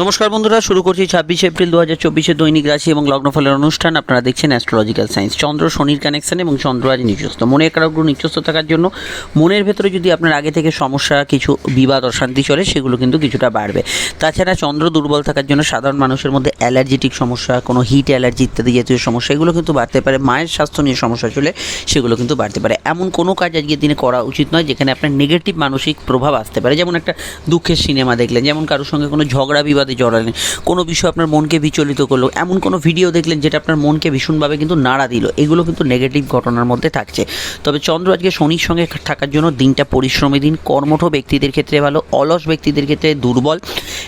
নমস্কার বন্ধুরা, শুরু করছি ছাব্বিশে এপ্রিল দু হাজার চব্বিশে দৈনিক রাশি এবং লগ্নফলের অনুষ্ঠান। আপনারা দেখছেন অ্যাস্ট্রোলজিক্যাল সায়েন্স চন্দ্র শনির কানেকশন এবং চন্দ্র আজ নিচস্ত মনের কারকগুলো নিচস্ত থাকার জন্য মনের ভেতরে যদি আপনার আগে থেকে সমস্যা, কিছু বিবাদ, অশান্তি চলে, সেগুলো কিন্তু কিছুটা বাড়বে। তাছাড়া চন্দ্র দুর্বল থাকার জন্য সাধারণ মানুষের মধ্যে অ্যালার্জেটিক সমস্যা, কোনো হিট অ্যালার্জি ইত্যাদি জাতীয় সমস্যা, এগুলো কিন্তু বাড়তে পারে। মায়ের স্বাস্থ্য নিয়ে সমস্যা চলে, সেগুলো কিন্তু বাড়তে পারে। এমন কোনো কাজ আজকের দিনে করা উচিত নয়, যেখানে আপনার নেগেটিভ মানসিক প্রভাব আসতে পারে। যেমন একটা দুঃখের সিনেমা দেখলেন, যেমন কারোর সঙ্গে কোনো ঝগড়া, বিবাদে জড়ালেন। কোনো বিষয় আপনার মনকে বিচলিত করল, এমন কোনো ভিডিও দেখলেন যেটা আপনার মনকে ভীষণভাবে কিন্তু নাড়া দিল, এগুলো কিন্তু নেগেটিভ ঘটনার মধ্যে থাকছে। তবে চন্দ্র আজকে শনির সঙ্গে থাকার জন্য দিনটা পরিশ্রমী দিন, কর্মঠ ব্যক্তিদের ক্ষেত্রে ভালো, অলস ব্যক্তিদের ক্ষেত্রে দুর্বল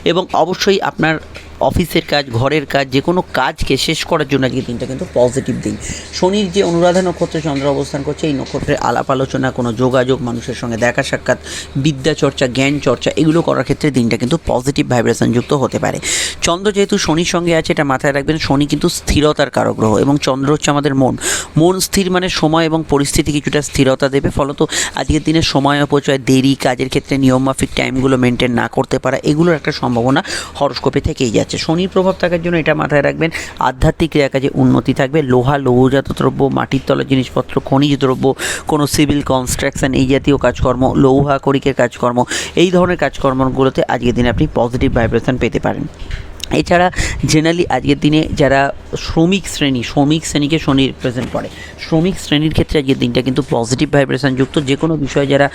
এবং অবশ্যই আপনার অফিসের কাজ, ঘরের কাজ, যে কোনো কাজকে শেষ করার জন্য আজকে দিনটা কিন্তু পজিটিভ দিন। শনির যে অনুরাধা নক্ষত্রে চন্দ্র অবস্থান করছে, এই নক্ষত্রে আলাপ আলোচনা, কোনো যোগাযোগ, মানুষের সঙ্গে দেখা সাক্ষাৎ, বিদ্যা চর্চা, জ্ঞান চর্চা, এগুলো করার ক্ষেত্রে দিনটা কিন্তু পজিটিভ ভাইব্রেশন যুক্ত হতে পারে। চন্দ্র যেহেতু শনির সঙ্গে আছে, এটা মাথায় রাখবেন, শনি কিন্তু স্থিরতার কারক গ্রহ এবং চন্দ্র হচ্ছে আমাদের মন। মন স্থির মানে সময় এবং পরিস্থিতি কিছুটা স্থিরতা দেবে, ফলত আজকের দিনে সময় অপচয়, দেরি, কাজের ক্ষেত্রে নিয়মমাফিক টাইমগুলো মেনটেন না করতে পারা, এগুলোর একটা সম্ভাবনা হরস্কোপে থেকেই যাচ্ছে। শনির প্রভাব থাকার জন্য এটা মাথায় রাখবেন। আধ্যাত্মিক ক্রিয়াকাজে উন্নতি থাকবে, লোহা, লৌহজাত দ্রব্য, মাটির তলার জিনিসপত্র, খনিজ দ্রব্য, কোনো সিভিল কনস্ট্রাকশন, এই জাতীয় কাজকর্ম, লৌহা করিকের কাজকর্ম, এই ধরনের কাজকর্মগুলোতে আজকের দিনে আপনি পজিটিভ ভাইব্রেশন পেতে পারেন। এছাড়া জেনারেলি আজকের দিনে যারা শ্রমিক শ্রেণি, শ্রমিক শ্রেণীকে শনি রিপ্রেজেন্ট করে, শ্রমিক শ্রেণির ক্ষেত্রে আজকের দিনটা কিন্তু পজিটিভ ভাইব্রেশন যুক্ত। যে কোনো বিষয়ে যারা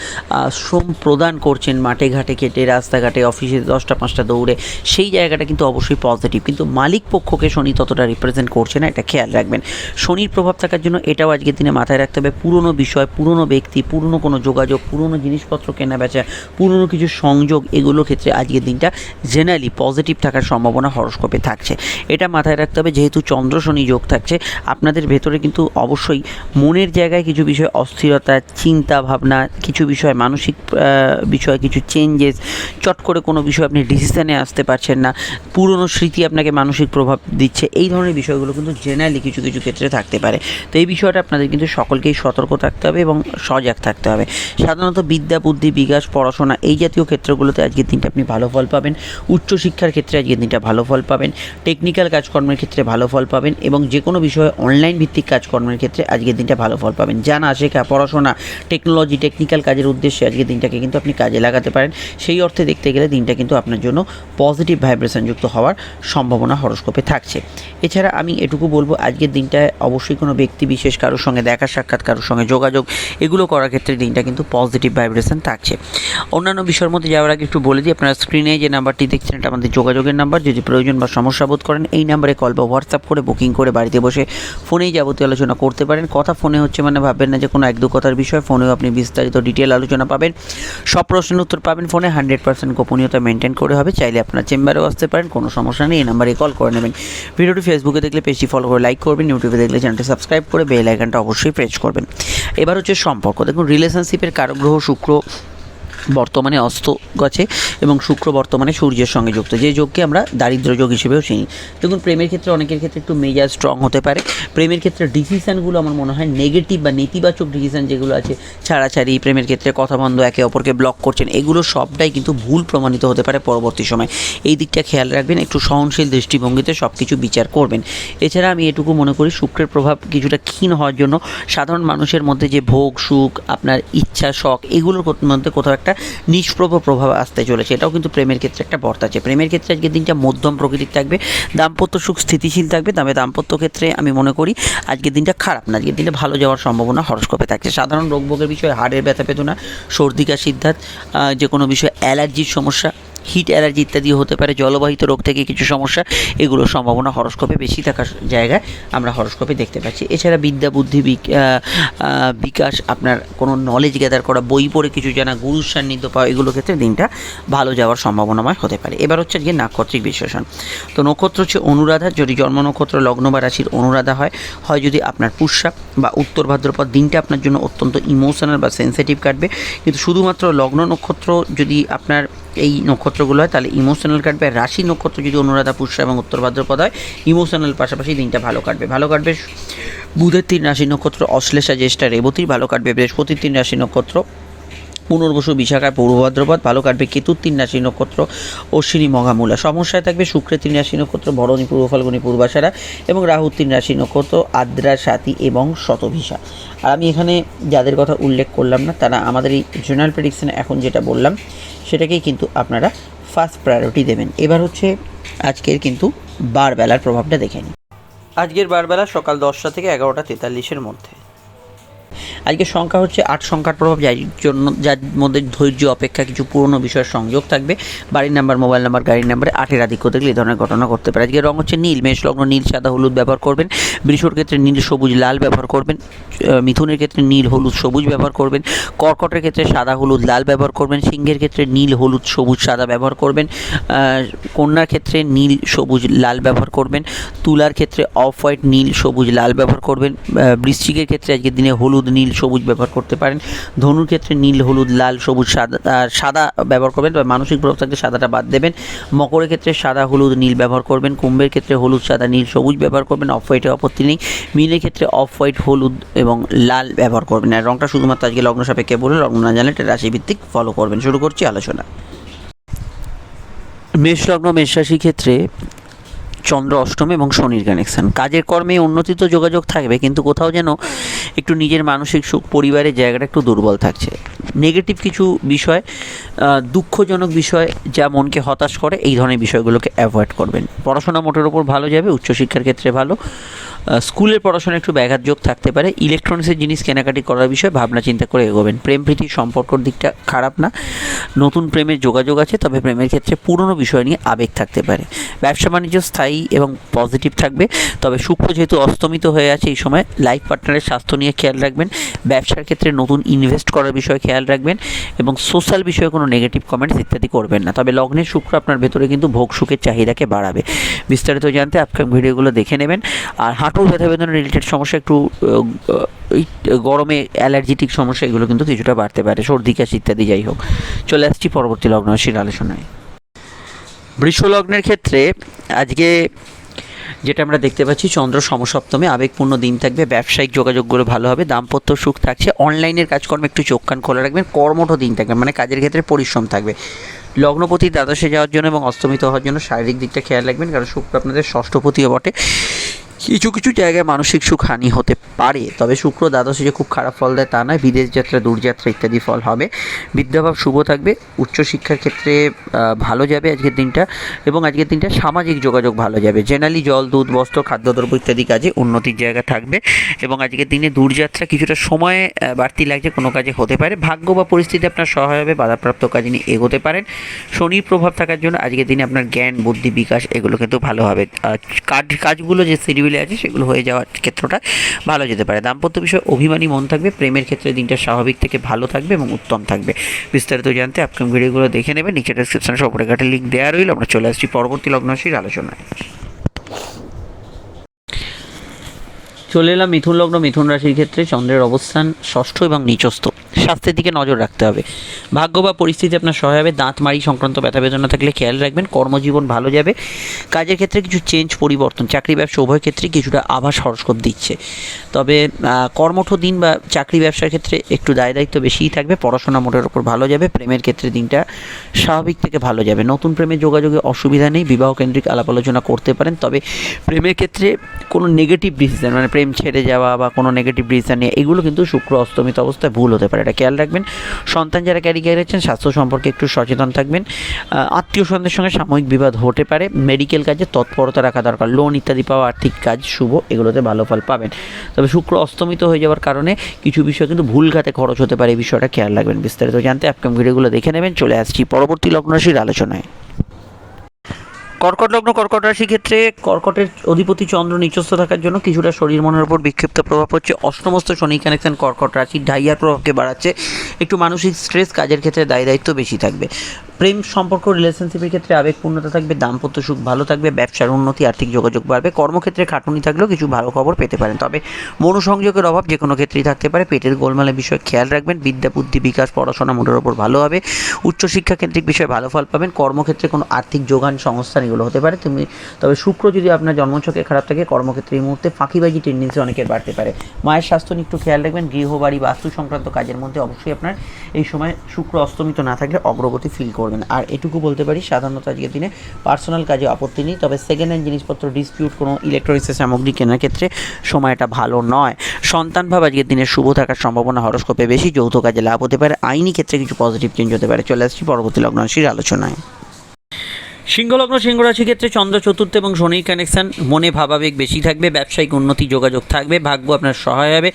শ্রম প্রদান করছেন, মাঠে ঘাটে কেটে রাস্তাঘাটে অফিসে দশটা, পাঁচটা দৌড়ে, সেই জায়গাটা কিন্তু অবশ্যই পজিটিভ কিন্তু মালিক পক্ষকে শনি ততটা রিপ্রেজেন্ট করছে না, এটা খেয়াল রাখবেন। শনির প্রভাব থাকার জন্য এটাও আজকের দিনে মাথায় রাখতে হবে। পুরনো বিষয়, পুরনো ব্যক্তি, পুরনো কোনো যোগাযোগ, পুরনো জিনিসপত্র কেনা বেচা পুরনো কিছু সংযোগ, এগুলোর ক্ষেত্রে আজকের দিনটা জেনারেলি পজিটিভ থাকার সম্ভাবনা হরস্কোপে থাকছে। এটা মাথায় রাখতে হবে, যেহেতু চন্দ্র শনি যোগ থাকছে, আপনাদের ভেতরে কিন্তু অবশ্যই মনের জায়গায় কিছু বিষয় অস্থিরতা, চিন্তা ভাবনা, কিছু বিষয় মানসিক বিষয় কিছু চেঞ্জেস চট করে কোনো বিষয় আপনি ডিসিশনে আসতে পারছেন না, পুরনো স্মৃতি আপনাকে মানসিক প্রভাব দিচ্ছে, এই ধরনের বিষয়গুলো কিন্তু জেনারেলি কিছু কিছু ক্ষেত্রে থাকতে পারে। তো এই বিষয়টা আপনাদের কিন্তু সকলকেই সতর্ক থাকতে হবে এবং সজাগ থাকতে হবে। সাধারণত বিদ্যা, বুদ্ধি, বিকাশ, পড়াশোনা এই জাতীয় ক্ষেত্রগুলোতে আজকের দিনটা আপনি ভালো ফল পাবেন। উচ্চশিক্ষার ক্ষেত্রে আজকের দিনটা ভালো ফল পাবেন। টেকনিক্যাল কাজকর্মের ক্ষেত্রে ভালো ফল পাবেন এবং যে কোনো বিষয়ে অনলাইন ভিত্তিক কাজকর্মের ক্ষেত্রে আজকের দিনটা ভালো ফল পাবেন। জানা, শেখা, পড়াশোনা টেকনোলজি টেকনিক্যাল কাজের উদ্দেশ্যে আজকের দিনটাকে কিন্তু আপনি কাজে লাগাতে পারেন। সেই অর্থে দেখতে গেলে দিনটা কিন্তু আপনার জন্য পজিটিভ ভাইব্রেশন যুক্ত হওয়ার সম্ভাবনা হরস্কোপে থাকছে। এছাড়া আমি এটুকু বলব, আজকের দিনটায় অবশ্যই কোনো ব্যক্তি বিশেষ কারোর সঙ্গে দেখা, সাক্ষাৎ, কারোর সঙ্গে যোগাযোগ, এগুলো করার ক্ষেত্রে দিনটা কিন্তু পজিটিভ ভাইব্রেশন থাকছে। অন্যান্য বিষয়ের মধ্যে যাওয়ার আগে একটু বলে দিই, আপনারা স্ক্রিনে যে নাম্বারটি দেখছেন, এটা আমাদের যোগাযোগের নাম্বার যদি প্রয়োজন বা সমস্যা বোধ করেন, এই নাম্বারে কল বা হোয়াটসঅ্যাপ করে বুকিং করে বাড়িতে বসে ফোনেই যাবতীয় আলোচনা করতে পারেন। কথা ফোনে হচ্ছে মানে ভাববেন না যে কোনো এক দু কথার বিষয়, ফোনেও আপনি বিস্তারিত ডিটেল আলোচনা পাবেন। সব প্রশ্নের উত্তর পাবেন ফোনে হান্ড্রেড পার্সেন্ট গোপনীয়তা মেনটেন করে হবে। চাইলে আপনার চেম্বারেও আসতে পারেন, কোনো সমস্যা নেই, এই নাম্বারে কল করে নেবেন। ভিডিওটি ফেসবুকে দেখলে পেজটি ফলো করে লাইক করবেন ইউটিউবে দেখলে চ্যানেলটি সাবস্ক্রাইব করে বেল আইকনটা অবশ্যই প্রেস করবেন। এবার হচ্ছে সম্পর্ক। দেখুন রিলেশনশিপের কারক, গ্রহ, শুক্র বর্তমানে অস্ত গছে এবং শুক্র বর্তমানে সূর্যের সঙ্গে যুক্ত। যে যোগকে আমরা দারিদ্র যোগ হিসেবেও চিনি। দেখুন, প্রেমের ক্ষেত্রে, অনেকের ক্ষেত্রে একটু মেজাজ স্ট্রং হতে পারে। প্রেমের ক্ষেত্রে ডিসিশানগুলো আমার মনে হয় নেগেটিভ বা নেতিবাচক ডিসিশান যেগুলো আছে, ছাড়াছাড়ি, প্রেমের ক্ষেত্রে কথা বন্ধ, একে অপরকে ব্লক করছেন, এগুলো সবটাই কিন্তু ভুল প্রমাণিত হতে পারে পরবর্তী সময়। এই দিকটা খেয়াল রাখবেন, একটু সহনশীল দৃষ্টিভঙ্গিতে সব কিছু বিচার করবেন। এছাড়া আমি এটুকু মনে করি, শুক্রের প্রভাব কিছুটা ক্ষীণ হওয়ার জন্য সাধারণ মানুষের মধ্যে যে ভোগ, সুখ, আপনার ইচ্ছা, শখ, এগুলোর মধ্যে কোথাও একটা নিষ্প্রভ প্রভাব আসতে চলেছে। এটাও কিন্তু প্রেমের ক্ষেত্রে একটা বর্তা আছে। প্রেমের ক্ষেত্রে আজকের দিনটা মধ্যম প্রকৃতির থাকবে, দাম্পত্য সুখ স্থিতিশীল থাকবে, তবে দাম্পত্য ক্ষেত্রে আমি মনে করি আজকের দিনটা খারাপ না। আজকের দিনটা ভালো যাওয়ার সম্ভাবনা হরস্কোপে থাকছে। সাধারণ রোগভোগের বিষয়ে হাড়ের ব্যথা বেদনা, সর্দি কাশির যে কোনো বিষয়ে অ্যালার্জির সমস্যা হিট অ্যালার্জি ইত্যাদি হতে পারে, জলবাহিত রোগ থেকে কিছু সমস্যা এগুলোর সম্ভাবনা হরস্কোপে বেশি থাকার জায়গায় আমরা হরস্কোপে দেখতে পাচ্ছি। এছাড়া বিদ্যা, বুদ্ধি বিকাশ, আপনার কোনো নলেজ গ্যাদার করা, বই পড়ে কিছু জানা, গুরুর সান্নিধ্য পাওয়া, এগুলো ক্ষেত্রে দিনটা ভালো যাওয়ার সম্ভাবনাময় হতে পারে। এবার হচ্ছে আজকে নাক্ষত্রিক বিশ্লেষণ। তো নক্ষত্র হচ্ছে অনুরাধা, যদি জন্ম নক্ষত্র, লগ্ন বা রাশির অনুরাধা হয় হয় যদি আপনার পুষ্যা বা উত্তর ভাদ্রপদ, দিনটা আপনার জন্য অত্যন্ত ইমোশনাল বা সেন্সিটিভ কাটবে। কিন্তু শুধুমাত্র লগ্ন নক্ষত্র যদি আপনার এই নক্ষত্রগুলো হয়, তাহলে ইমোশনাল কাটবে। রাশি নক্ষত্র যদি অনুরাধা, পুষ্যা এবং উত্তর ভাদ্রপদ হয় ইমোশনাল পাশাপাশি দিনটা ভালো কাটবে। ভালো কাটবে বুধের তিন রাশি নক্ষত্র, অশ্লেষা, জ্যেষ্ঠা রেবতীর ভালো কাটবে বৃহস্পতির তিন রাশি নক্ষত্র পুনর্বসু বিশাখায় পূর্ব ভাদ্রপদ ভালো কাটবে কেতুর তিন রাশি নক্ষত্র, অশ্বিনী মঘামূলা সমস্যায় থাকবে শুক্রের তিন রাশি নক্ষত্র, ভরণী পূর্ব, ফাল্গুনী পূর্বাশারা এবং রাহু তিন রাশি নক্ষত্র, আদ্রা সাথী এবং শতভিসা। আর আমি এখানে যাদের কথা উল্লেখ করলাম না, তারা আমাদের এই জেনারেল প্রেডিকশনে এখন যেটা বললাম, সেটাকেই কিন্তু আপনারা ফার্স্ট প্রায়োরিটি দেবেন। এবার হচ্ছে আজকের কিন্তু বারবেলার প্রভাবটা দেখে নিন আজকের বারবেলা সকাল দশটা থেকে এগারোটা তেতাল্লিশের মধ্যে। আজকের সংখ্যা হচ্ছে আট সংখ্যার প্রভাব, যার জন্য, যার মধ্যে ধৈর্য, অপেক্ষা, কিছু পুরনো বিষয়ের সংযোগ থাকবে। বাড়ির নাম্বার মোবাইল নাম্বার গাড়ির নাম্বারে আটের আধিক্য দেখলে এই ধরনের ঘটনা করতে পারে। আজকে রং হচ্ছে নীল, মেষ, লগ্ন, নীল, সাদা, হলুদ ব্যবহার করবেন। বৃষর ক্ষেত্রে নীল, সবুজ, লাল ব্যবহার করবেন। মিথুনের ক্ষেত্রে নীল, হলুদ, সবুজ ব্যবহার করবেন। কর্কটের ক্ষেত্রে সাদা, হলুদ, লাল ব্যবহার করবেন। সিংহের ক্ষেত্রে নীল, হলুদ, সবুজ, সাদা ব্যবহার করবেন। কন্যার ক্ষেত্রে নীল, সবুজ, লাল ব্যবহার করবেন। তুলার ক্ষেত্রে অফ হোয়াইট, নীল, সবুজ, লাল ব্যবহার করবেন। বৃশ্চিকের ক্ষেত্রে আজকের দিনে হলুদ, নীল সবুজ ব্যবহার করতে পারেন। ধনুর ক্ষেত্রে নীল, হলুদ, লাল, সবুজ, সাদা সাদা ব্যবহার করবেন বা মানসিক প্রভাব থাকলে সাদাটা বাদ দেবেন। মকরের ক্ষেত্রে সাদা, হলুদ, নীল ব্যবহার করবেন। কুম্ভের ক্ষেত্রে হলুদ, সাদা, নীল, সবুজ ব্যবহার করবেন। অফ হোয়াইটের আপত্তি নেই। মিনের ক্ষেত্রে অফ হোয়াইট, হলুদ এবং লাল ব্যবহার করবেন। আর রংটা শুধুমাত্র আজকে লগ্ন সাপেক্ষে বলে লগ্ন না জানলে এটা রাশিভিত্তিক ফলো করবেন। শুরু করছি আলোচনা। মেষ লগ্ন মেষ রাশির ক্ষেত্রে চন্দ্র অষ্টমী এবং শনির কানেকশান কাজের কর্মে উন্নতি তো যোগাযোগ থাকবে, কিন্তু কোথাও যেন একটু নিজের মানসিক সুখ, পরিবারের জায়গাটা একটু দুর্বল থাকছে। নেগেটিভ কিছু বিষয় দুঃখজনক বিষয় যা মনকে হতাশ করে, এই ধরনের বিষয়গুলোকে অ্যাভয়েড করবেন। পড়াশোনা মোটের ওপর ভালো যাবে, উচ্চশিক্ষার ক্ষেত্রে ভালো। স্কুলের পড়াশোনা একটু ব্যাঘাত যোগ থাকতে পারে। ইলেকট্রনিক্সের জিনিস কেনাকাটি করার বিষয়ে ভাবনা চিন্তা করে এগোবেন। প্রেম, প্রীতি, সম্পর্কর দিকটা খারাপ না। নতুন প্রেমের যোগাযোগ আছে, তবে প্রেমের ক্ষেত্রে পুরনো বিষয় নিয়ে আবেগ থাকতে পারে। ব্যবসা বাণিজ্য স্থায়ী এবং পজিটিভ থাকবে, তবে শুক্র যেহেতু অস্তমিত হয়ে আছে এই সময়, লাইফ পার্টনারের স্বাস্থ্য নিয়ে খেয়াল রাখবেন। ব্যবসার ক্ষেত্রে নতুন ইনভেস্ট করার বিষয়ে খেয়াল রাখবেন এবং সোশ্যাল বিষয়ে কোনো নেগেটিভ কমেন্টস ইত্যাদি করবেন না। তবে লগ্নের শুক্র আপনার ভেতরে কিন্তু ভোগ সুখের চাহিদাকে বাড়াবে। বিস্তারিত জানতে আপকামিং ভিডিওগুলো দেখে নেবেন। আর হাঁটুর ব্যথা বেদনা রিলেটেড সমস্যা, একটু গরমে অ্যালার্জিটিক সমস্যা, এগুলো কিন্তু কিছুটা বাড়তে পারে। সর্দি, কাশি ইত্যাদি, যাই হোক। চলে আসছি পরবর্তী লগ্ন রাশির আলোচনায়। বৃষ লগ্নের ক্ষেত্রে আজকে যেটা আমরা দেখতে পাচ্ছি, চন্দ্র সমসপ্তমে আবেগপূর্ণ দিন থাকবে। ব্যবসায়িক যোগাযোগগুলো ভালো হবে, দাম্পত্য সুখ থাকছে। অনলাইনের কাজকর্মে একটু চোখ কান খোলা রাখবেন, কর্মঠ দিন থাকবে মানে কাজের ক্ষেত্রে পরিশ্রম থাকবে। লগ্নপতি দ্বাদশে যাওয়ার জন্য এবং অস্তমিত হওয়ার জন্য শারীরিক দিকটা খেয়াল রাখবেন, কারণ শুক্র আপনাদের ষষ্ঠপতিও বটে। কিছু কিছু জায়গায় মানসিক সুখ হানি হতে পারে, তবে শুক্র দ্বাদশে যে খুব খারাপ ফল দেয় তা নয়, বিদেশ যাত্রা, দূরযাত্রা ইত্যাদি ফল হবে। বিদ্যাভাব শুভ থাকবে, উচ্চশিক্ষার ক্ষেত্রে ভালো যাবে আজকের দিনটা, এবং আজকের দিনটা সামাজিক যোগাযোগ ভালো যাবে। জেনারেলি জল, দুধ, বস্ত্র, খাদ্যদ্রব্য ইত্যাদি কাজে উন্নতির জায়গা থাকবে, এবং আজকের দিনে দূরযাত্রা কিছুটা সময় বাড়তি লাগছে, কোনো কাজে হতে পারে। ভাগ্য বা পরিস্থিতি আপনার সহায় হবে, বাধাপ্রাপ্ত কাজ নিয়ে এগোতে পারেন। শনির প্রভাব থাকার জন্য আজকের দিনে আপনার জ্ঞান, বুদ্ধি, বিকাশ, এগুলো কিন্তু ভালো হবে। কাজ, কাজগুলো যে সিরিবিলে আছে, সেগুলো হয়ে যাওয়ার ক্ষেত্রটা ভালো যেতে পারে। দাম্পত্য বিষয়ে অভিমানী মন থাকবে, প্রেমের ক্ষেত্রে দিনটা স্বাভাবিক থেকে ভালো থাকবে এবং উত্তম থাকবে। বিস্তারিত জানতে আপকামিং ভিডিওগুলো দেখে নেবেন, নিচে ডেসক্রিপশনে সব রেখাটে লিঙ্ক দেওয়া রইল। আমরা চলে আসছি পরবর্তী লগ্নশীর আলোচনায়। চলে এলাম মিথুন লগ্ন, মিথুন রাশির ক্ষেত্রে চন্দ্রের অবস্থান ষষ্ঠ এবং নিচস্থ। স্বাস্থ্যের দিকে নজর রাখতে হবে। ভাগ্য বা পরিস্থিতি আপনার সহায় হবে। দাঁত মাড়ি সংক্রান্ত ব্যথা বেদনা থাকলে খেয়াল রাখবেন, কর্মজীবন ভালো যাবে। কাজের ক্ষেত্রে কিছু চেঞ্জ পরিবর্তন, চাকরি ব্যবসা উভয় ক্ষেত্রে কিছুটা আভাস হরস্কোপ দিচ্ছে। তবে কর্মঠ দিন বা চাকরি ব্যবসার ক্ষেত্রে একটু দায় দায়িত্ব বেশিই থাকবে। পড়াশোনা মোটের ওপর ভালো যাবে। প্রেমের ক্ষেত্রে দিনটা স্বাভাবিক থেকে ভালো যাবে। নতুন প্রেমে যোগাযোগে অসুবিধা নেই। বিবাহ কেন্দ্রিক আলাপ আলোচনা করতে পারেন। তবে প্রেমের ক্ষেত্রে কোনো নেগেটিভ ডিসিশন মানে প্রেম ছেড়ে যাওয়া বা কোনো নেগেটিভ ডিসিশন নিয়ে, এগুলো কিন্তু শুক্র অস্তমিত অবস্থায় ভুল হতে পারে। এটা খেয়াল রাখবেন। সন্তান যারা ক্যারি করেছেন স্বাস্থ্য সম্পর্কে একটু সচেতন থাকবেন। আত্মীয় স্বজনদের সঙ্গে সাময়িক বিবাদ হতে পারে মেডিকেল কাজে তৎপরতা রাখা দরকার লোন ইত্যাদি পাওয়া, আর্থিক কাজ শুভ, এগুলোতে ভালো ফল পাবেন। তবে শুক্র অস্তমিত হয়ে যাওয়ার কারণে কিছু বিষয় কিন্তু ভুল খাতে খরচ হতে পারে, এই বিষয়টা খেয়াল রাখবেন বিস্তারিত জানতে। আপকাম ভিডিওগুলো দেখে নেবেন, চলে আসছি পরবর্তী লগ্নরাশির আলোচনায়। কর্কট লগ্ন, কর্কট রাশি ক্ষেত্রে কর্কটের অধিপতি চন্দ্র নিচস্থ থাকার জন্য কিছুটা শরীর মনের উপর বিক্ষিপ্ত প্রভাব পড়ছে। অষ্টমস্ত শনি কানেকশন কর্কট রাশি ঢাইয়ার প্রভাবকে বাড়াচ্ছে। একটু মানসিক স্ট্রেস কাজের ক্ষেত্রে দায় দায়িত্ব বেশি থাকবে। প্রেম সম্পর্ক রিলেশনশিপের ক্ষেত্রে আবেগপূর্ণতা থাকবে, দাম্পত্য সুখ ভালো থাকবে, ব্যবসার উন্নতি, আর্থিক যোগাযোগ বাড়বে, কর্মক্ষেত্রে খাটুনি থাকলেও কিছু ভালো খবর পেতে পারেন। তবে মনোসংযোগের অভাব যে কোনো ক্ষেত্রেই থাকতে পারে। পেটের গোলমালের বিষয়ে খেয়াল রাখবেন, বিদ্যা, বুদ্ধি, বিকাশ, পড়াশোনা মোটের ওপর ভালো হবে। উচ্চশিক্ষা কেন্দ্রিক বিষয়ে ভালো ফল পাবেন। কর্মক্ষেত্রে কোনো আর্থিক যোগান সংস্থান এগুলো হতে পারে। তুমি, তবে শুক্র যদি আপনার জন্মছকে খারাপ থাকে, কর্মক্ষেত্রে এই মুহূর্তে ফাঁকিবাজি টেন্ডেন্সি অনেকের বাড়তে পারে। মায়ের স্বাস্থ্য নিয়ে একটু খেয়াল রাখবেন। গৃহবাড়ি বাস্তু সংক্রান্ত কাজের মধ্যে অবশ্যই আপনার এই সময় শুক্র অস্তমিত না থাকলে অগ্রগতি ফিল করবেন। আর এটুকু বলতে পারি, সাধারণত আজকের দিনে পার্সোনাল কাজে আপত্তি নেই, তবে সেকেন্ড হ্যান্ড জিনিসপত্র ডিসপিউট কোনো ইলেকট্রনিক্সের সামগ্রী কেনার ক্ষেত্রে সময়টা ভালো নয়। সন্তান ভাব আজকের দিনে শুভ থাকার সম্ভাবনা হরস্কোপে বেশি, যৌথ কাজে লাভ হতে পারে। আইনি ক্ষেত্রে কিছু পজিটিভ চেঞ্জ হতে পারে। চলে আসছি পরবর্তী লগ্নরাশির আলোচনায়। সিংহলগ্ন সিংহ রাশি ক্ষেত্রে চন্দ্র, চতুর্থ এবং শনির কানেকশন মনে ভাবাবেগ বেশি থাকবে, ব্যবসায়িক উন্নতি, যোগাযোগ থাকবে, ভাগ্য আপনার সহায় হবে।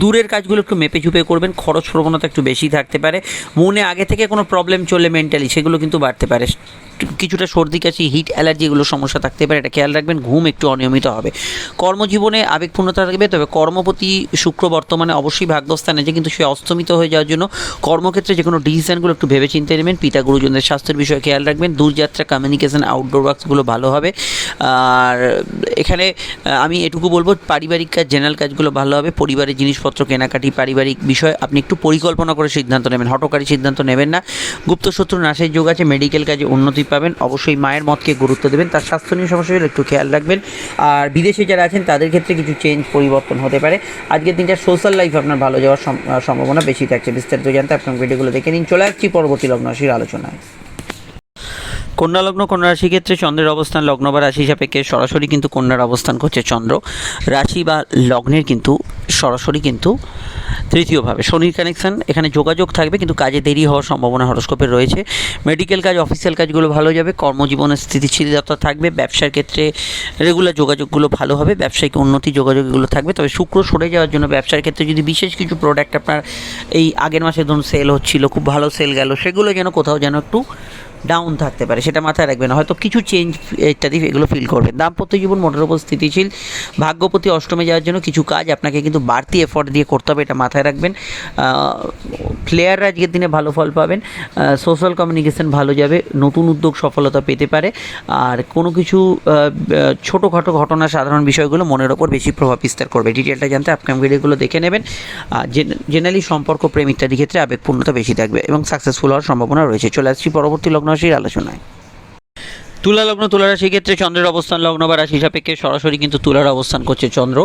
দূরের কাজগুলো একটু মেপে চুপে করবেন, খরচ প্রবণতা একটু বেশি থাকতে পারে। মনে আগে থেকে কোনো প্রবলেম চলে মেন্টালি সেগুলো কিন্তু বাড়তে পারে। কিছুটা সর্দি, কাশি হিট অ্যালার্জি এগুলো সমস্যা থাকতে পারে। এটা খেয়াল রাখবেন, ঘুম একটু অনিয়মিত হবে। কর্মজীবনে আবেগপূর্ণতা থাকবে, তবে কর্মপতি শুক্র বর্তমানে অবশ্যই ভাগ্যস্থানে যে কিন্তু সে অস্তমিত হয়ে যাওয়ার জন্য কর্মক্ষেত্রে যে কোনো ডিসিশনগুলো একটু ভেবে চিন্তে নেবেন। পিতা, গুরুজনদের স্বাস্থ্যের বিষয়ে খেয়াল রাখবেন। দূরযাত্রা কমিউনিকেশন আউটডোর ওয়ার্কসগুলো ভালো হবে। আর এখানে আমি এটুকু বলব, পারিবারিক কাজ জেনারেল কাজগুলো ভালো হবে। পরিবারের জিনিসপত্র, কেনাকাটি, পারিবারিক বিষয় আপনি একটু পরিকল্পনা করে সিদ্ধান্ত নেবেন। হটকারী সিদ্ধান্ত নেবেন না। গুপ্ত শত্রু, নাশের যোগ আছে মেডিকেল কাজে উন্নতি পাবেন, অবশ্যই মায়ের মতকে গুরুত্ব দেবেন, তার স্বাস্থ্য নিয়ে সমস্যা হলে একটু খেয়াল রাখবেন। আর বিদেশে যারা আছেন, তাদের ক্ষেত্রে কিছু চেঞ্জ পরিবর্তন হতে পারে। আজকের দিনটা সোশ্যাল লাইফ আপনার ভালো যাওয়ার সম্ভাবনা বেশি থাকছে। বিস্তারিত জানতে আপনার ভিডিওগুলো দেখে নিন। চলে আসছি পরবর্তী লগ্নরাশির আলোচনায়। কন্যা লগ্ন, কন্যা রাশি ক্ষেত্রে চন্দ্রের অবস্থান লগ্ন বা রাশি সাপেক্ষে সরাসরি কিন্তু কন্যার অবস্থান করছে চন্দ্র। রাশি বা লগ্নের কিন্তু সরাসরি কিন্তু তৃতীয়ভাবে। শনির কানেকশান এখানে যোগাযোগ থাকবে কিন্তু কাজে দেরি হওয়ার সম্ভাবনা হরস্কোপে রয়েছে। মেডিকেল কাজ অফিসিয়াল কাজগুলো ভালো যাবে কর্মজীবনের স্থিতিশীলতা থাকবে, ব্যবসার ক্ষেত্রে রেগুলার যোগাযোগগুলো ভালো হবে, ব্যবসায়িক উন্নতি যোগাযোগগুলো থাকবে। তবে শুক্র সরে যাওয়ার জন্য ব্যবসার ক্ষেত্রে যদি বিশেষ কিছু প্রোডাক্ট আপনার এই আগের মাসে ধরুন সেল হচ্ছিল, খুব ভালো সেল গেল, সেগুলো যেন কোথাও যেন একটু ডাউন থাকতে পারে, সেটা মাথায় রাখবেন। হয়তো কিছু চেঞ্জ ইত্যাদি এগুলো ফিল করবেন। দাম্পত্য জীবন মোটের উপর স্থিতিশীল। ভাগ্যপতি অষ্টমে যাওয়ার জন্য কিছু কাজ আপনাকে কিন্তু বাড়তি এফোর্ট দিয়ে করতে হবে, এটা মাথায় রাখবেন। প্লেয়াররা আজকের দিনে ভালো ফল পাবেন। সোশ্যাল কমিউনিকেশন ভালো যাবে, নতুন উদ্যোগ সফলতা পেতে পারে। আর কোনো কিছু ছোটোখাটো ঘটনা, সাধারণ বিষয়গুলো মনের ওপর বেশি প্রভাব বিস্তার করবে। ডিটেলটা জানতে আপকাম ভিডিওগুলো দেখে নেবেন। আর জেনারেলি সম্পর্ক প্রেম ইত্যাদি ক্ষেত্রে আবেগপূর্ণতা বেশি থাকবে এবং সাকসেসফুল হওয়ার সম্ভাবনা রয়েছে। চলে আসছি পরবর্তী লগ্ন রাশির আলোচনায়। তুলা লগ্ন, তুলা রাশির ক্ষেত্রে চন্দ্রের অবস্থান, লগ্ন বা রাশি সাপেক্ষে সরাসরি কিন্তু তুলার অবস্থান করছে চন্দ্র।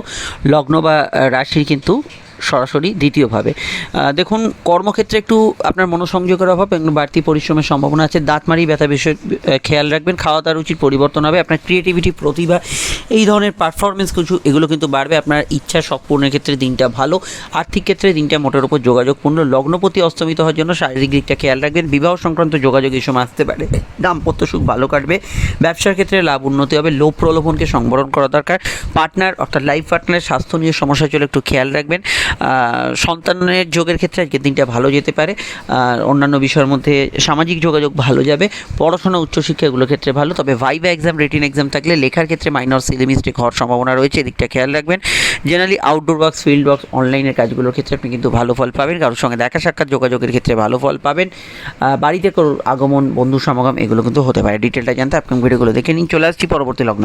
লগ্ন বা রাশির কিন্তু সরাসরি দ্বিতীয়ভাবে। দেখুন, কর্মক্ষেত্রে একটু আপনার মনোসংযোগের অভাব এবং বাড়তি পরিশ্রমের সম্ভাবনা আছে। দাঁতমারি ব্যথা বিষয়ে খেয়াল রাখবেন। খাওয়া দাওয়ার রুচির পরিবর্তন হবে। আপনার ক্রিয়েটিভিটি প্রতিভা, এই ধরনের পারফরমেন্স কিছু, এগুলো কিন্তু বাড়বে। আপনার ইচ্ছা সব পূর্ণের ক্ষেত্রে দিনটা ভালো। আর্থিক ক্ষেত্রে দিনটা মোটের উপর যোগাযোগপূর্ণ। লগ্নপতি অস্তমিত হওয়ার জন্য শারীরিক দিকটা খেয়াল রাখবেন। বিবাহ সংক্রান্ত যোগাযোগ এই সময় আসতে পারে। দাম্পত্য সুখ ভালো কাটবে। ব্যবসার ক্ষেত্রে লাভ উন্নতি হবে। লোভ প্রলোভনকে সংবরণ করা দরকার। পার্টনার অর্থাৎ লাইফ পার্টনারের স্বাস্থ্য নিয়ে সমস্যা চলে একটু খেয়াল রাখবেন। সন্তানের যোগের ক্ষেত্রে আজকে দিনটা ভালো যেতে পারে। আর অন্যান্য বিষয়ের মধ্যে সামাজিক যোগাযোগ ভালো যাবে। পড়াশোনা উচ্চশিক্ষা এগুলোর ক্ষেত্রে ভালো। তবে ভাইভা এক্সাম রিটিন এক্সাম থাকলে লেখার ক্ষেত্রে মাইনর সিলি মিস্টেক হওয়ার সম্ভাবনা রয়েছে। এদিকটা খেয়াল রাখবেন। Generally outdoor works field works অনলাইনের কাজগুলোর ক্ষেত্রে আপনি কিন্তু ভালো ফল পাবেন। কারোর সঙ্গে দেখা সাক্ষাৎ যোগাযোগের ক্ষেত্রে ভালো ফল পাবেন। বাড়িতে আগমন, বন্ধু সমাগম, এগুলো কিন্তু হতে পারে। ডিটেলটা জানতে আপনি ভিডিওগুলো দেখে নিন। চলে আসছি পরবর্তী লগ্ন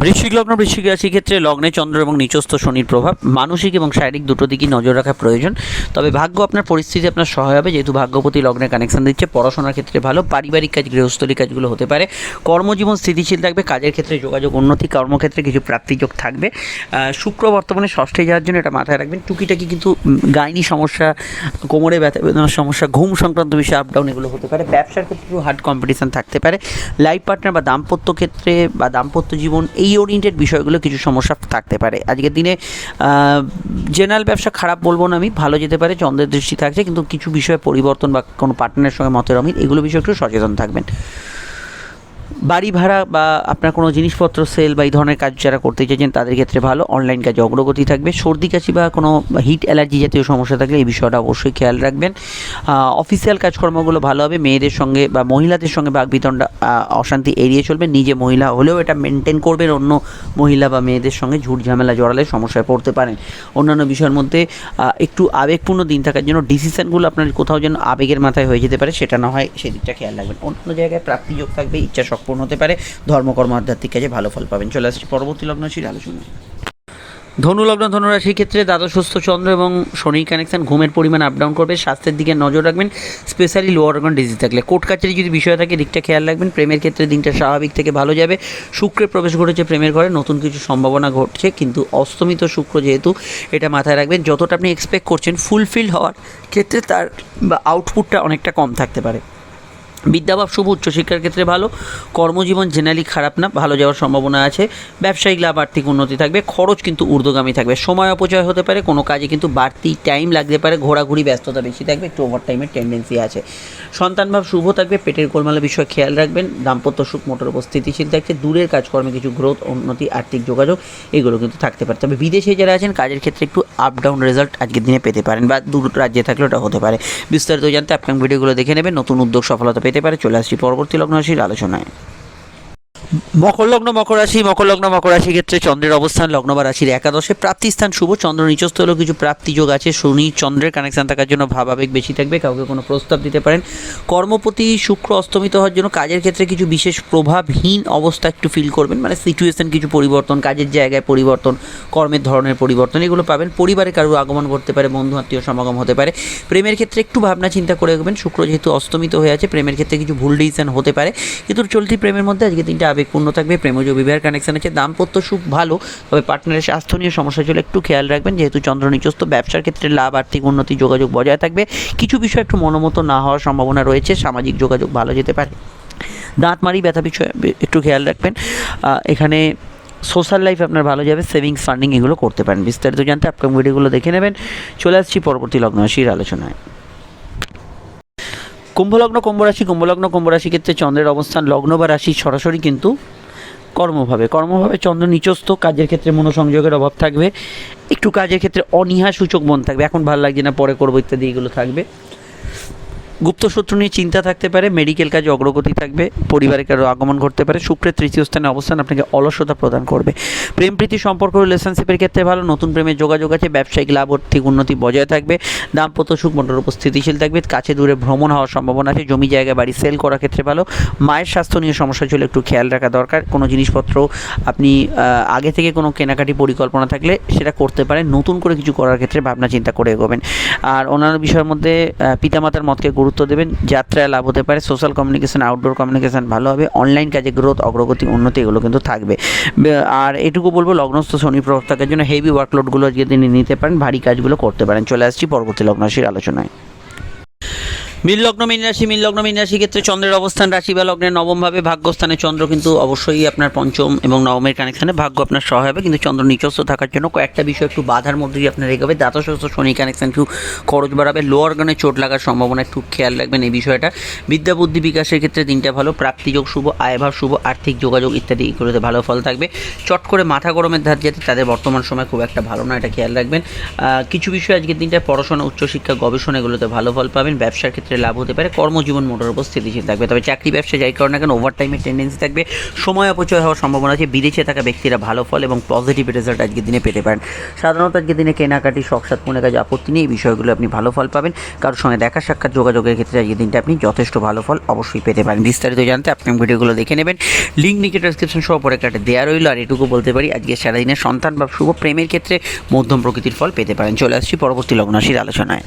বৃশ্চিক লগ্ন বৃশ্চিক রাশি ক্ষেত্রে লগ্নে চন্দ্র এবং নিচস্থ শনির প্রভাব, মানসিক এবং শারীরিক দুটো দিকই নজর রাখা প্রয়োজন। তবে ভাগ্য আপনার পরিস্থিতি আপনার সহায় হবে, যেহেতু ভাগ্যপতি লগ্নে কানেকশন দিচ্ছে, পড়াশোনার ক্ষেত্রে ভালো, পারিবারিক কাজ, গৃহস্থলী কাজগুলো হতে পারে। কর্মজীবন স্থিতিশীল থাকবে, কাজের ক্ষেত্রে যোগাযোগ উন্নতি, কর্মক্ষেত্রে কিছু প্রাপ্তিযোগ থাকবে। শুক্র বর্তমানে ষষ্ঠে যাওয়ার জন্য এটা মাথায় রাখবেন। টুকিটাকি কিন্তু গাইনি সমস্যা, কোমরে ব্যথা বেদনার সমস্যা, ঘুম সংক্রান্ত বিষয়ে আপ ডাউন এগুলো হতে পারে। ব্যবসার ক্ষেত্রে হার্ড কম্পিটিশন থাকতে পারে। লাইফ পার্টনার বা দাম্পত্য ক্ষেত্রে বা দাম্পত্য জীবন এই ওরিয়েন্টেড বিষয়গুলো কিছু সমস্যা থাকতে পারে। আজকের দিনে জেনারেল ব্যবসা খারাপ বলব না আমি, ভালো যেতে পারে, চন্দ্রের দৃষ্টি থাকছে, কিন্তু কিছু বিষয়ে পরিবর্তন বা কোনো পার্টনারের সঙ্গে মতের অমিল, এগুলো বিষয়ে একটু সচেতন থাকবেন। বাড়ি ভাড়া বা আপনার কোনো জিনিসপত্র সেল বা এই ধরনের কাজ যারা করতে চাইছেন তাদের ক্ষেত্রে ভালো। অনলাইন কাজে অগ্রগতি থাকবে। সর্দি কাশি বা কোনো হিট অ্যালার্জি জাতীয় সমস্যা থাকলে এই বিষয়টা অবশ্যই খেয়াল রাখবেন। অফিসিয়াল কাজকর্মগুলো ভালো হবে। মেয়েদের সঙ্গে বা মহিলাদের সঙ্গে বাগবিতণ্ডা আহ, অশান্তি এড়িয়ে চলবেন নিজে মহিলা হলেও এটা মেনটেন করবেন। অন্য মহিলা বা মেয়েদের সঙ্গে ঝুট ঝামেলা জড়ালে সমস্যায় পড়তে পারেন। অন্যান্য বিষয়ের মধ্যে একটু আবেগপূর্ণ দিন থাকার জন্য ডিসিশনগুলো আপনার কোথাও যেন আবেগের মাথায় হয়ে যেতে পারে সেটা না হয় সেদিকটা খেয়াল রাখবেন। অন্য জায়গায় প্রাপ্তিযোগ থাকবে ইচ্ছা সম্পূর্ণ হতে পারে। ধর্মকর্ম আধ্যাত্মিক কাজে ভালো ফল পাবেন। চলে আসছি পরবর্তী লগ্নশীল আলোচনা ধনু ধনুলগ্ন ধনুরাশির ক্ষেত্রে দ্বাদশ, সুস্থ চন্দ্র এবং শনির কানেকশন ঘুমের পরিমাণ আপ ডাউন করবে। স্বাস্থ্যের দিকে নজর রাখবেন স্পেশালি লোয়ার অর্গান ডিজিজ থাকলে। কোর্ট কাছারি যদি বিষয় থাকে, দিকটা খেয়াল রাখবেন। প্রেমের ক্ষেত্রে দিনটা স্বাভাবিক থেকে ভালো যাবে। শুক্রের প্রবেশ ঘটেছে প্রেমের ঘরে, নতুন কিছু সম্ভাবনা ঘটছে, কিন্তু অস্তমিত শুক্র যেহেতু, এটা মাথায় রাখবেন। যতটা আপনি এক্সপেক্ট করছেন ফুলফিল হওয়ার ক্ষেত্রে তার বা আউটপুটটা অনেকটা কম থাকতে পারে। বিদ্যাভাব শুভ উচ্চশিক্ষার ক্ষেত্রে ভালো। কর্মজীবন জেনারেলি খারাপ না, ভালো যাওয়ার সম্ভাবনা আছে। ব্যবসায়িক লাভ, আর্থিক উন্নতি থাকবে, খরচ কিন্তু ঊর্ধ্বগামী থাকবে। সময় অপচয় হতে পারে, কোনো কাজে কিন্তু বাড়তি টাইম লাগতে পারে, ঘোরাঘুরি, ব্যস্ততা বেশি থাকবে, একটু ওভার টাইমের টেন্ডেন্সি আছে। সন্তানভাব শুভ থাকবে, পেটের গোলমালের বিষয়ে খেয়াল রাখবেন, দাম্পত্য সুখ মোটর উপর স্থিতিশীল থাকছে, দূরের কাজকর্মে কিছু গ্রোথ উন্নতি, আর্থিক যোগাযোগ, এগুলো কিন্তু থাকতে পারে। তবে বিদেশে যারা আছেন, কাজের ক্ষেত্রে একটু আপ ডাউন রেজাল্ট আজকের দিনে পেতে পারেন, বা দূর রাজ্যে থাকলে ওটা হতে পারে। বিস্তারিত জানতে আপকাম ভিডিওগুলো দেখে নেবেন, নতুন উদ্যোগ, সফলতা পেতে পারে চলে আসছি পরবর্তী লগ্ন রাশির আলোচনায়। মকর লগ্ন মকর রাশি মকর লগ্ন মকর রাশির ক্ষেত্রে চন্দ্রের অবস্থান, লগ্ন বা রাশির একাদশে প্রাপ্তি স্থান শুভ, চন্দ্র নিচস্থ হলেও কিছু প্রাপ্তি যোগ আছে। শনি চন্দ্রের কানেকশন থাকার জন্য ভাবাবেগ বেশি থাকবে, কাউকে কোনো প্রস্তাব দিতে পারেন। কর্মপতি শুক্র অস্তমিত হওয়ার জন্য কাজের ক্ষেত্রে কিছু বিশেষ প্রভাবহীন অবস্থা একটু ফিল করবেন মানে সিচুয়েশন কিছু পরিবর্তন, কাজের জায়গায় পরিবর্তন, কর্মের ধরনের পরিবর্তন, এগুলো পাবেন। পরিবারে কারও আগমন ঘটতে পারে, বন্ধু আত্মীয় সমাগম হতে পারে। প্রেমের ক্ষেত্রে একটু ভাবনা চিন্তা করে এগোবেন শুক্র যেহেতু অস্তমিত হয়ে আছে, প্রেমের ক্ষেত্রে কিছু ভুল ডিসিশন হতে পারে। কিন্তু চলতি প্রেমের মধ্যে আজকে তিনটা আবেগপূর্ণ থাকবে প্রেমজ বিবাহের কানেকশন আছে, দাম্পত্য সুখ ভালো, তবে পার্টনারের স্বাস্থ্য নিয়ে সমস্যা চলে একটু খেয়াল রাখবেন, যেহেতু চন্দ্র নিচস্থ, ব্যবসার ক্ষেত্রে লাভ, আর্থিক উন্নতি, যোগাযোগ বজায় থাকবে। কিছু বিষয় একটু মনোমতো না হওয়ার সম্ভাবনা রয়েছে, সামাজিক যোগাযোগ ভালো যেতে পারে। দাঁত মারি ব্যথা বিষয়ে একটু খেয়াল রাখবেন। এখানে সোশ্যাল লাইফ আপনার ভালো যাবে সেভিংস ফান্ডিং এগুলো করতে পারেন। বিস্তারিত জানতে আপকাম ভিডিওগুলো দেখে নেবেন। চলে আসছি পরবর্তী লগ্ন রাশির আলোচনায়। কুম্ভলগ্ন, কুম্ভরাশি কুম্ভলগ্ন, কুম্ভরাশি ক্ষেত্রে চন্দ্রের অবস্থান, লগ্ন বা রাশি সরাসরি কিন্তু কর্মভাবে। কর্মভাবে চন্দ্র নিচস্থ, কাজের ক্ষেত্রে মনোসংযোগের অভাব থাকবে। একটু কাজের ক্ষেত্রে অনীহা সূচক মন থাকবে। এখন ভালো লাগছে না, পরে করব ইত্যাদি, এগুলো থাকবে। গুপ্তশত্রু নিয়ে চিন্তা থাকতে পারে মেডিকেল কাজে অগ্রগতি থাকবে পরিবারে কারও আগমন ঘটতে পারে শুক্রের তৃতীয় স্থানে অবস্থান আপনাকে অলসতা প্রদান করবে। প্রেম, প্রীতি, সম্পর্ক রিলেশনশিপের ক্ষেত্রে ভালো, নতুন প্রেমের যোগাযোগ আছে, ব্যবসায়িক লাভ, আর্থিক উন্নতি বজায় থাকবে, দাম্পত্য সুখ মন্ডল উপর স্থিতিশীল থাকবে, কাছে দূরে ভ্রমণ হওয়ার সম্ভাবনা আছে, জমি জায়গা, বাড়ি সেল করার ক্ষেত্রে ভালো, মায়ের স্বাস্থ্য নিয়ে সমস্যা চলে একটু খেয়াল রাখা দরকার, কোনো জিনিসপত্র আপনি আগে থেকে কোনো কেনাকাটি পরিকল্পনা থাকলে সেটা করতে পারেন, নতুন করে কিছু করার ক্ষেত্রে ভাবনা চিন্তা করে এগোবেন। আর অন্যান্য বিষয়ের মধ্যে পিতামাতার মতকে গুরুত্ব দেবেন, যাত্রায় লাভ হতে পারে সোশ্যাল কমিউনিকেশন আউটডোর কমিউনিকেশন ভালো হবে অনলাইন কাজে গ্রোথ অগ্রগতি, উন্নতি এগুলো কিন্তু থাকবে। আর এটুকু বলব, লগ্নস্থ শনি প্রভাব থাকার জন্য হেভি ওয়ার্কলোডগুলো আজকে তিনি নিতে পারেন, ভারী কাজগুলো করতে পারেন। চলে আসছি পরবর্তী লগ্নরাশির আলোচনায়। মিল লগ্ন মীন রাশি মিল লগ্ন মীন রাশি ক্ষেত্রে চন্দ্রের অবস্থান, রাশি বা লগ্নের নবমভাবে ভাগ্যস্থানে চন্দ্র কিন্তু অবশ্যই আপনার পঞ্চম এবং নবমের কানেকশানে ভাগ্য আপনার সহায় হবে। কিন্তু চন্দ্র নিচস্থ থাকার জন্য কয়েকটা বিষয় একটু বাধার মধ্যে দিয়ে আপনার এগোবে দ্বাদশস্থ শনি কানেকশান একটু খরচ বাড়াবে। লোয়ার অর্গানে চোট লাগার সম্ভাবনা একটু খেয়াল রাখবেন এই বিষয়টা। বিদ্যা, বুদ্ধি বিকাশের ক্ষেত্রে দিনটা ভালো। প্রাপ্তিযোগ শুভ আয়ভাব শুভ, আর্থিক যোগাযোগ ইত্যাদি এগুলোতে ভালো ফল থাকবে। চট করে মাথা গরমের ধার যেতে তাদের বর্তমান সময় খুব একটা ভালো না, এটা খেয়াল রাখবেন। কিছু বিষয় আজকের দিনটায় পড়াশোনা, উচ্চশিক্ষা, গবেষণা এগুলোতে ভালো ফল পাবেন। ব্যবসার ক্ষেত্রে লাভ হতে পারে। কর্মজীবন মোটর উপর স্থিতিশীল থাকবে। তবে চাকরি ব্যবসা যাই কারণ না কেন ওভার টাইমের টেন্ডেন্সি থাকবে। সময় অপচয় হওয়ার সম্ভাবনা আছে। বিদেশে থাকা ব্যক্তিরা ভালো ফল এবং পজিটিভ রেজাল্ট আজকের দিনে পেতে পারেন। সাধারণত আজকের দিনে কেনাকাটি শখসাত মনে কাজ, আপত্তি নেই। এই বিষয়গুলো আপনি ভালো ফল পাবেন। কারোর সঙ্গে দেখা, সাক্ষাৎ, যোগাযোগের ক্ষেত্রে আজকের দিনটা আপনি যথেষ্ট ভালো ফল অবশ্যই পেতে পারেন। বিস্তারিত জানতে আপনি ভিডিওগুলো দেখে নেবেন। লিঙ্ক নিচে ডেসক্রিপশন সহ পরে একটা দেওয়া রইল। আর এটুকু বলতে পারি, আজকে সারাদিনের সন্তান বা শুভ প্রেমের ক্ষেত্রে মধ্যম প্রকৃতির ফল পেতে পারেন। চলে আসছি পরবর্তী লগ্নরাশির আলোচনায়।